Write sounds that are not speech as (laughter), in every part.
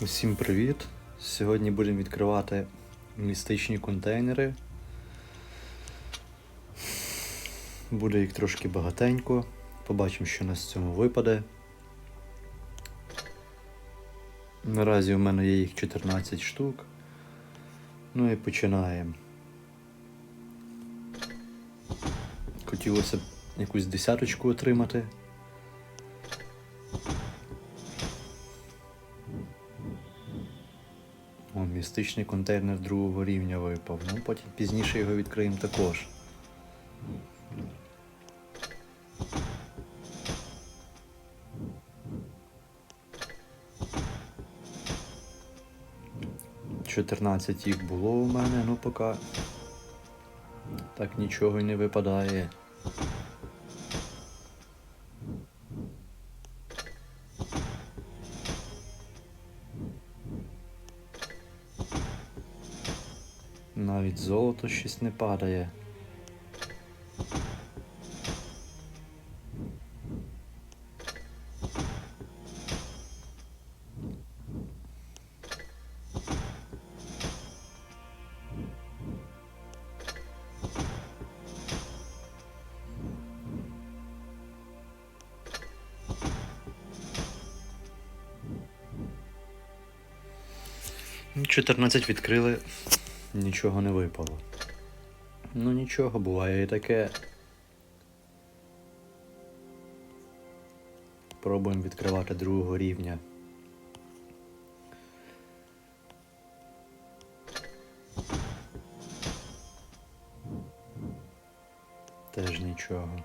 Усім привіт! Сьогодні будемо відкривати містичні контейнери. Буде їх трошки багатенько. Побачимо, що нас з цьому випаде. Наразі у мене є їх 14 штук. Ну і починаємо. Хотілося б якусь десяточку отримати. О, містичний контейнер другого рівня випав. Ну, потім пізніше його відкриємо також. Чотирнадцять їх було у мене, ну поки так нічого й не випадає. Навіть золото щось не падає. 14 відкрили, нічого не випало. Ну нічого, буває і таке. Пробуємо відкривати другого рівня. Теж нічого.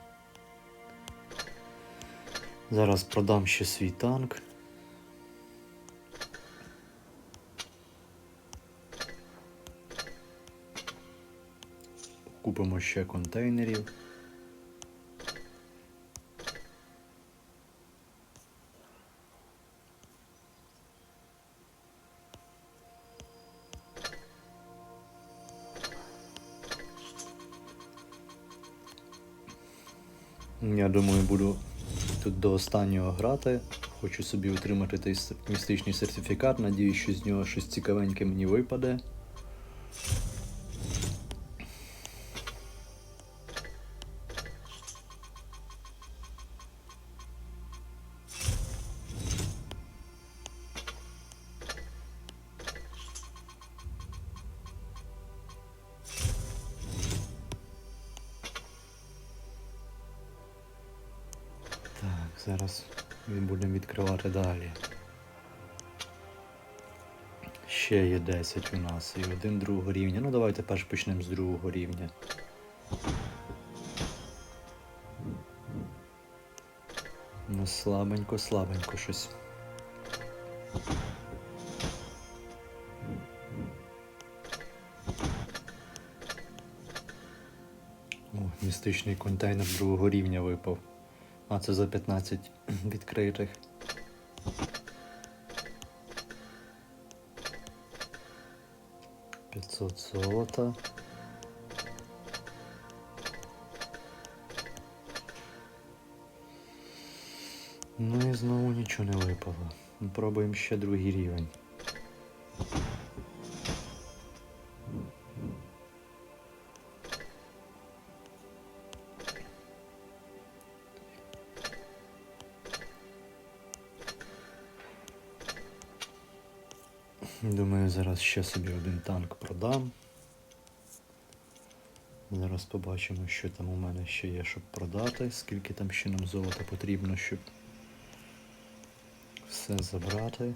Зараз продам ще свій танк. Купимо ще контейнерів. Я думаю, буду тут до останнього грати. Хочу собі отримати той містичний сертифікат. Надіюсь, що з нього щось цікавеньке мені випаде. Зараз ми будемо відкривати далі. Ще є 10 у нас і один другого рівня. Ну давайте перш почнемо з другого рівня. Ну слабенько, слабенько щось. О, містичний контейнер другого рівня випав. А це за 15 (clears throat) відкритих. П'ятсот золота. Ну і знову нічого не випало. Пробуємо ще другий рівень. Думаю, зараз ще собі один танк продам. Зараз побачимо, що там у мене ще є, щоб продати, скільки там ще нам золота потрібно, щоб все забрати.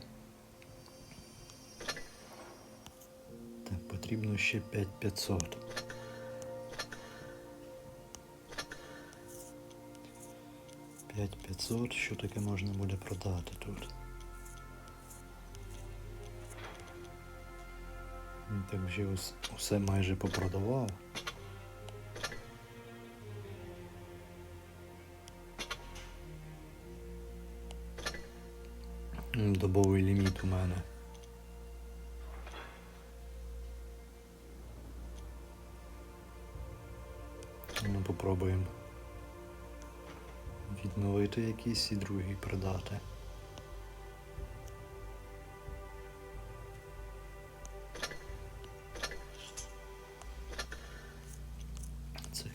Так, потрібно ще 5500. П'ять 500, що таке можна буде продати тут? Ну, Так вже усе майже попродавав. Добовий ліміт у мене. Ну, попробуємо відновити якийсь і другий продати.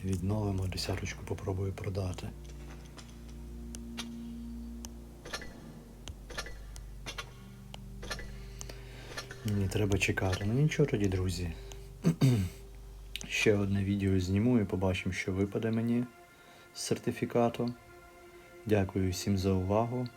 Відновимо, десяточку попробую продати. Мені треба чекати. Ну нічого тоді, друзі. (clears throat) Ще одне відео зніму і побачимо, що випаде мені з сертифікату. Дякую всім за увагу.